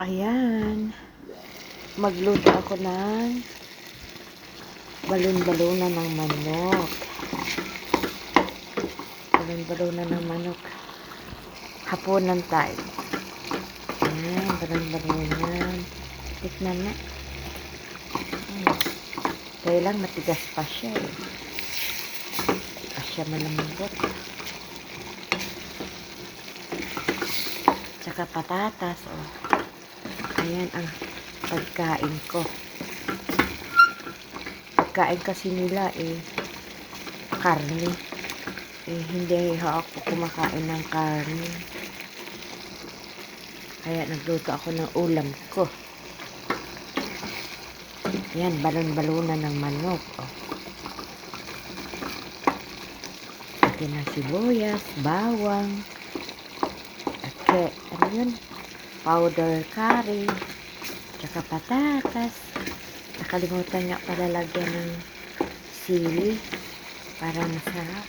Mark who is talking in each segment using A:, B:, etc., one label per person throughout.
A: Ayan. Magluto ako ng balon-balona ng manok. Balon-balona ng manok. Hapunan tayo. Ayan, balon-balona. Tikman na. Hmm. Kaya lang matigas pa siya eh. Pa siya malambot. Tsaka patatas, oh. Ayan ang pagkain ko. Pagkain kasi nila eh, karne. Eh, hindi ako kumakain ng karne. Kaya nagluto ako ng ulam ko. Ayan, balon-balunan ng manok. Oh. Pati ng sibuyas, bawang, at ano yun? Powder curry, tsaka patatas. Nakalimutan nga pala lagyan ng sili para masarap.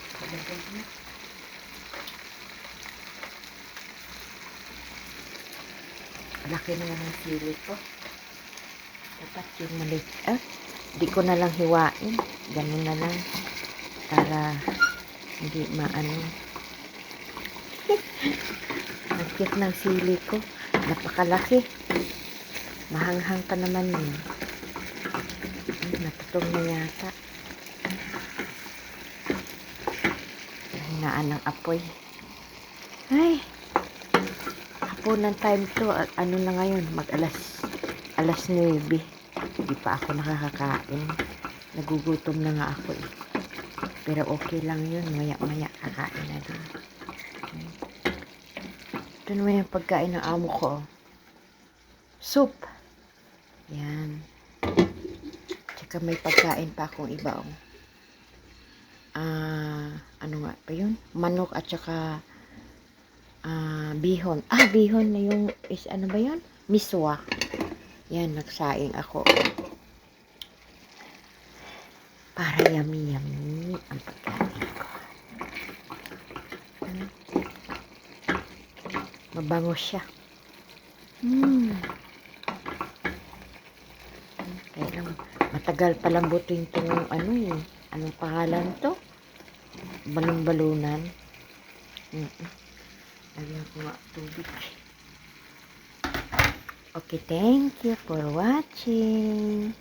A: Laki na ng sili ko. Dapat yung maliit. Ah, di ko na lang hiwain. Ganun na lang. Para hindi maano. Ang cute ng sili ko. Napakalaki. Mahanghang pa naman yun. Ay, na yata. Hinaan ng apoy. Ay, hapunan time to. Ano na ngayon? Mag alas, alas 9. Hindi pa ako nakakakain. Nagugutom na nga ako eh. Pero okay lang yun. Maya-maya kakain na din. Ito naman yung pagkain ng amo ko. Soup. Yan. Tsaka may pagkain pa akong iba. Oh. Ah, ano nga pa yun? Manok at tsaka ah, bihon. Ah, bihon na yung is ano ba yun? Miswa. Yan, nagsaing ako. Para yummy-yummy ang pagkain ko. Ano? Mabango siya. Hmm. Kaya lang, matagal palang butin itong ano eh. Anong pangalan to? Balon-balunan. Mm -mm. Lagyan ko nga tubig. Okay, thank you for watching.